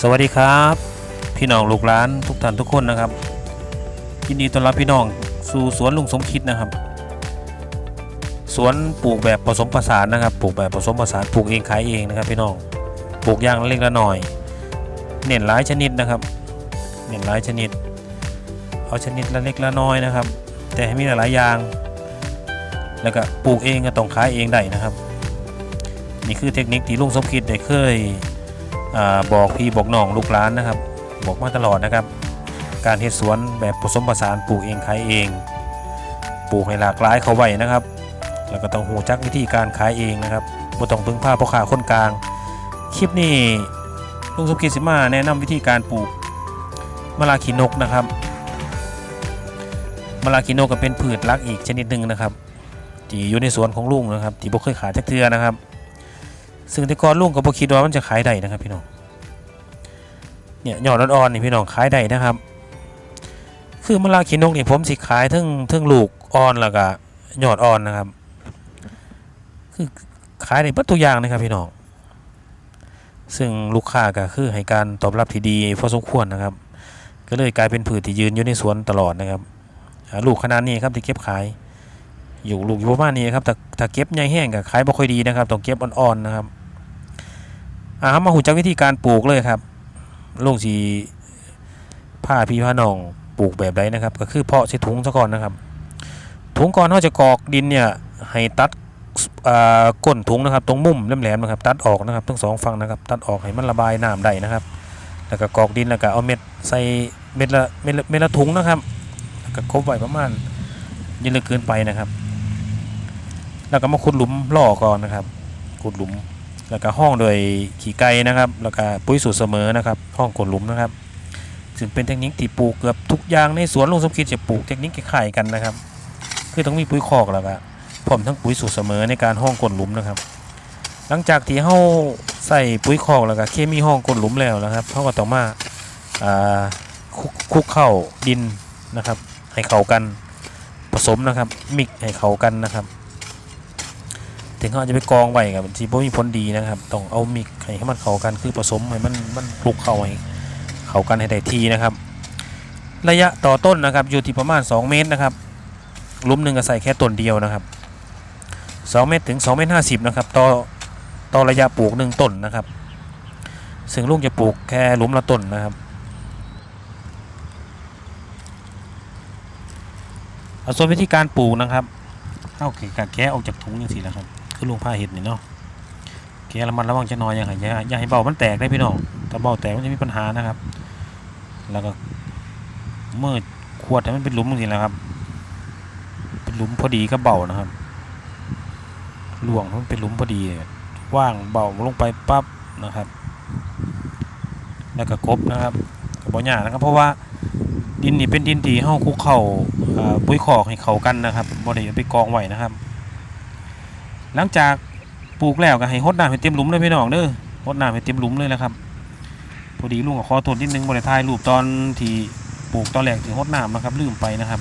สวัสดีครับ พี่น้องลูกหลานทุกท่านทุกคนนะครับยินดีต้อนรับพี่น้องสู่สวนลุงสมคิดนะครับ สวนปลูกแบบผสมผสานนะครับ ปลูกแบบผสมผสานปลูกเองขายเองนะครับ พี่น้องปลูกอย่างเล็กละหน่อย เน้นหลายชนิดนะครับ เน้นหลายชนิด เอาชนิดละเล็กละน้อยนะครับ แต่ให้มีหลายอย่าง แล้วก็ปลูกเองก็ต้องขายเองได้นะครับ นี่คือเทคนิคที่ลุงสมคิดได้เคย บอกพี่บอกน้องลูกหลานนะครับ บอกมาตลอดนะครับ การเฮ็ดสวนแบบผสมผสานปลูกเองขายเอง ปลูกให้หลากหลายเขาไว้นะครับ แล้วก็ต้องหูจักวิธีการขายเองนะครับบ่ต้องพึ่งพาพ่อค้าคนกลาง คลิปนี้ลุงสมกิสิมาแนะนำวิธีการปลูกมะลาขีนกนะครับมะลาขีนกก็เป็นพืชหลักอีกชนิดหนึ่งนะครับที่อยู่ในสวนของลุงนะครับ ที่บ่เคยขายจักเทื่อนะครับ ซึ่งแต่ก่อนลุงก็บ่คิดว่ามันจะขายได้นะครับพี่น้องเนี่ยยอดอ่อนๆนี่พี่น้องขายได้นะครับ คือมะลาขีนกนี่ผมสิขายทั้งทั้งลูกอ่อนแล้วก็ยอดอ่อนนะครับ คือขายได้เบิดตัวอย่างนะครับพี่น้องซึ่งลูกค้าก็คือให้การตอบรับที่ดีพอสมควรนะครับ ก็เลยกลายเป็นผืชที่ยืนอยู่ในสวนตลอดนะครับลูกขนาดนี้ครับที่เก็บขาย อยู่ลูกอยู่ประมาณนี้ครับแต่ถ้าเก็บใหญ่แห้งก็ขายบ่ค่อยดีนะครับต้องเก็บอ่อนๆนะครับอ่ามาหูจักวิธีการปลูกเลยครับลุงสีผ้าพี่ผ้าน้องปลูกแบบใดนะครับ ก็คือเพาะใส่ถุงซะก่อนนะครับ ถุงก่อนเขาจะกรอกดินเนี่ยให้ตัดอ่าก้นถุงนะครับ ตรงมุมแหลมๆนะครับ ตัดออกนะครับทั้งสองฝั่งนะครับ ตัดออกให้มันระบายน้ำได้นะครับ แล้วก็กรอกดินแล้วก็เอาเม็ดใส่เม็ดละเม็ดละเม็ดละถุงนะครับแล้วก็คบไว้ประมาณยิ่งเลือเกินไปนะครับ แล้วก็มาขุดหลุมล่อก่อนนะครับขุดหลุม แล้วก็ห้องโดยขี่ไก่นะครับ แล้วก็ปุ๋ยสูตรเสมอนะครับห้องกดหลุมนะครับซึ่งเป็นเทคนิคที่ปลูกเกือบทุกอย่างในสวนลุงสมคิดจะปลูกเทคนิคคล้ายกันนะครับ คือต้องมีปุ๋ยคอกแล้วก็พร้อมทั้งปุ๋ยสูตรเสมอในการห้องกดหลุมนะครับ หลังจากที่เฮาใส่ปุ๋ยคอกแล้วก็เคมีห้องกดหลุมแล้วนะครับเฮาก็ต้องมาอ่าคลุกคลุกเข้าดินนะครับ ให้เข้ากันผสมนะครับมิกให้เข้ากันนะครับ ถึงเขาจะไปกองไว้กับที่บ่มีผลดีนะครับ ต้องเอามิกให้มันเข้ากันคือผสมให้มันมันคลุกเข้าให้เข้ากันให้ได้ทีนะครับ ระยะต่อต้นนะครับอยู่ที่ประมาณ 2 เมตรนะครับหลุมหนึ่งก็ใส่แค่ต้นเดียวนะครับ 2 เมตรถึง2เมตร50นะครับต่อต่อระยะปลูกหนึ่งต้นนะครับ ซึ่งลุงจะปลูกแค่หลุมละต้นนะครับส่วนวิธีการปลูกนะครับเอาเกะแกะออกจากถุงอย่างสิแล้วครับ คือลุงผ้าเห็ดนี่เนาะแกะระมัดระวังจะน้อยอย่างไรอย่าอย่าให้เบามันแตกได้พี่น้องถ้าเบาแตกมันจะมีปัญหานะครับ แล้วก็เมื่อขวดมันเป็นหลุมอย่างสิแล้วครับ เป็นหลุมพอดีก็เบานะครับหลวงมันเป็นหลุมพอดีว่างเบาลงไปปั๊บนะครับ แล้วก็กบนะครับกับ่ยากนะครับ เพราะว่าดินนี่เป็นดินที่เฮาคุกเข่าปุ๋ยคอกให้เขากันนะครับบ่ได้เอาไปกองไว้นะครับ หลังจากปลูกแล้วก็ให้หดน้ำให้เต็มหลุมเลยพี่น้องเด้อหดน้ำให้เต็มหลุมเลยนะครับพอดีลุงก็ขอโทษนิดนึงบ่ได้ถ่ายรูปตอนที่ปลูกตอนแรกที่หดน้ำนะครับลืมไปนะครับ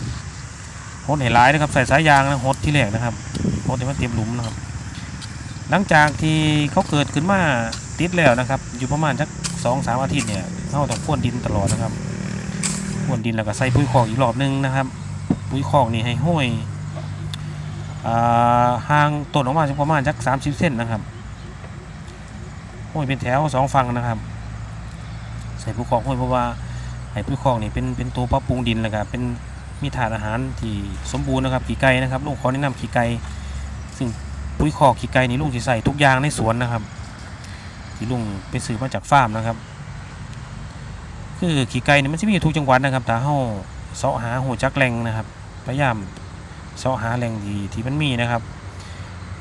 หดให้หลายนะครับใส่สายยางนะหดที่แรกนะครับหดให้มันเต็มหลุมนะครับ หลังจากที่เขาเกิดขึ้นมาติดแล้วนะครับ อยู่ประมาณสักสองสามอาทิตย์เนี่ยเราต้องพ่นดินตลอดนะครับพ่นดินแล้วก็ใส่ปุ๋ยคอกอีกรอบนึงนะครับ ปุ๋ยคอกนี่ให้ห้อย ห่างต้นออกมาสักประมาณสักสามสิบเซนนะครับห้ยเป็นแถวสองฝั่งนะครับ ใส่ปุ๋ยคอกห้อยเพราะว่าให้ปุ๋ยคอกนี่เป็นเป็นตัวปรับปรุงดินแล้วก็เป็นมีถาดอาหารที่สมบูรณ์นะครับขี่ไก่นะครับลุงขอแนะนำขี่ไก่ซึ่งปุ๋ยคอกขี่ไก่นี่ลุงจะใส่ทุกอย่างในสวนนะครับ ที่ลุงไปซื้อมาจากฟาร์มนะครับคือขี่ไก่นี่มันจะมีทุกจังหวัดนะครับแต่เฮาเสาะหาหัวจักแหลงนะครับพยายาม เสาะหาแหล่งที่ที่มันมีนะครับ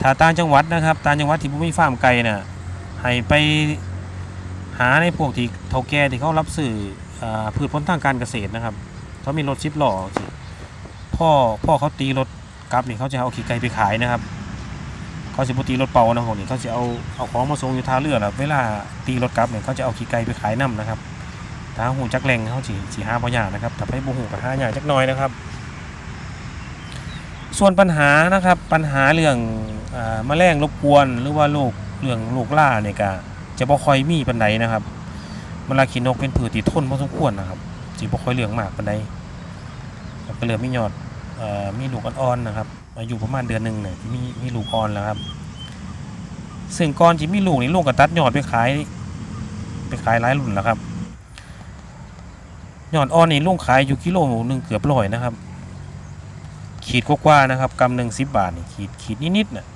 ถ้าต่างจังหวัดนะครับต่างจังหวัดที่บ่มีฟาร์มไก่น่ะให้ไปหาในพวกที่เฒ่าแก่ที่เขารับซื้ออพืชผลทางการเกษตรนะครับเขามีรถซิปล้อสิพ่อพ่อเขาตีรถกลับนี่เขาจะเอาขี่ไก่ไปขายนะครับเขาสิบตีรถเป่านะของนี่เขาจะเอาเอาของมาส่งอยู่ท่าเรือแล้วเวลาตีรถกลับเนี่ยเขาจะเอาขี่ไก่ไปขายน้ำนะครับถ้าหูจักแรงเขาสีสีห้าพอยานะครับแต่ไปบูหูกับห้าอย่าจักน้อยนะครับ ส่วนปัญหานะครับปัญหาเรื่องอ่แมลงรบกวน หรือว่าโรคเรื่องโรคล่าเนี่ยก็จะบ่ค่อยมีปันใดนะครับมลาขีนกเป็นพืชที่ทนพอสมควรนะครับสิบ่ค่อยเหลืองมากปานใดแล้วก็เริ่มมียอดอมีลูกอ่อนๆนะครับอายุประมาณเดือนหนึ่งเนี่ยมีมีลูกอ่อนแล้วครับซึ่งก่อนที่มีลูกนี่ลูกก็ตัดหยอดไปขายไปขายหลายรุ่นแล้วครับหยอดอ่อนนี่ลุงขายอยู่กิโลหนึ่งเกือบร้อยนะครับ ขีดกว่าๆนะครับกำหนึ่งสิบบาทนี่ขีดขีดนิดๆน่ะ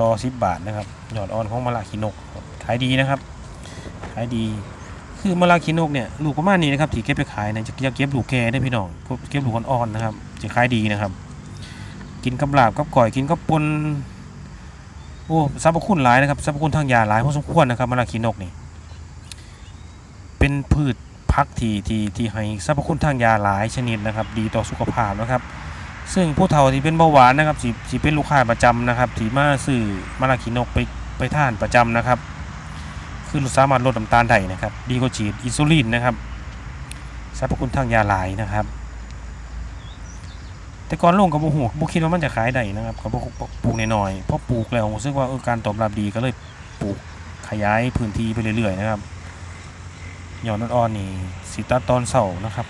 ต่อสิบบาทนะครับยอดอ่อนของมะละขีนกขายดีนะครับขายดี คือมะละขีนกเนี่ยลูกประมาณนี้นะครับที่เก็บไปขายเนี่ยจะจะเก็บลูกแก่ได้พี่น้องเก็บลูกอ่อนๆนะครับ จะขายดีนะครับ กินกับลาบกับก่อยกินกับปนโอ้สรรพคุณหลายนะครับสรรพคุณทางยาหลายพอสมควรนะครับมะละขีนกนี่เป็นพืชพักที่ที่ที่ให้สรรพคุณทางยาหลายชนิดนะครับ ดีต่อสุขภาพนะครับ ซึ่งผู้เฒ่าที่เป็นเบาหวานนะครับสิสิเป็นลูกค้าประจำนะครับที่มาซื้อมะละขีนกไปไปท่านประจำนะครับคือสามารถลดน้ำตาลได้นะครับ ดีกว่าฉีดอินซูลินนะครับสรรพคุณทางยาหลายนะครับ แต่ก่อนลงกับบุหูบุคิดว่ามันจะขายได้นะครับกับปลูกหน้อยๆเพราะปลูกแล้วรู้สึกว่าออการตอบรับดีก็เลยปลูกขยายพื้นที่ไปเรื่อยๆนะครับยอดอ่อนๆนี่สิตัดตอนเสานะครับ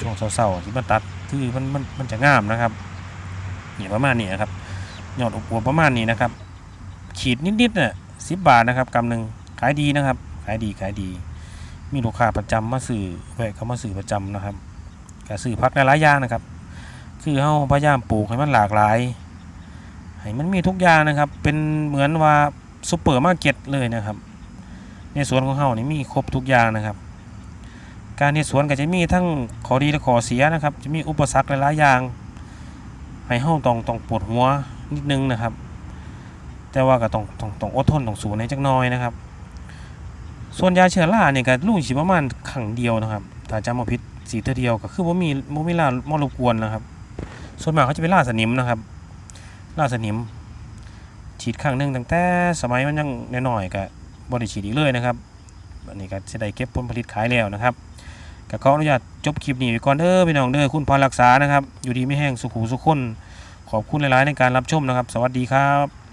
ช่วงเสาร์ๆที่มันตัดคือมันมันมันจะงามนะครับเนี่ประมาณนี้นะครับยอดอวบๆประมาณนี้นะครับ ขีดนิดๆน่ะสิบบาทนะครับกำหนึ่งขายดีนะครับ ขายดีขายดี มีลูกค้าประจำมาซื้อแวะเขามาซื้อประจำนะครับก็ซื้อพักหลายอย่างนะครับ คือเฮาพยายามปลูกให้มันหลากหลายให้มันมีทุกอย่างนะครับ เป็นเหมือนว่าซูเปอร์มาร์เก็ตเลยนะครับ ในสวนของเฮานี่มีครบทุกอย่างนะครับ การในสวนก็จะมีทั้งข้อดีและข้อเสียนะครับ จะมีอุปสรรคหลายๆอย่างให้เฮาต้องต้องปวดหัวนิดนึงนะครับ แต่ว่าก็ต้องต้องต้องอดทนต้องสู้ในจักน้อยนะครับ ส่วนยาเชื้อราเนี่ยก็ลูกสิประมาณครั้งเดียวนะครับถ้าจำบ่ผิดสีเท่าเดียวก็คือบ่มีบ่มีลามารบกวนนะครับ ส่วนมากเขาจะเป็นล่าสนิมนะครับล่าสนิม ฉีดครั้งหนึ่งตั้งแต่สมัยมันยังน้อยๆก็บ่ได้ฉีดอีกเลยนะครับอันนี้ก็จะได้เก็บผลผลิตขายแล้วนะครับ ก็ขออนุญาตจบคลิปนี้ไปก่อนเด้อพี่น้องเด้อคุณพรรักษานะครับ อยู่ดีไม่แห้งสุขุสุขคนขอบคุณหลาย ๆ ในการรับชมนะครับ สวัสดีครับ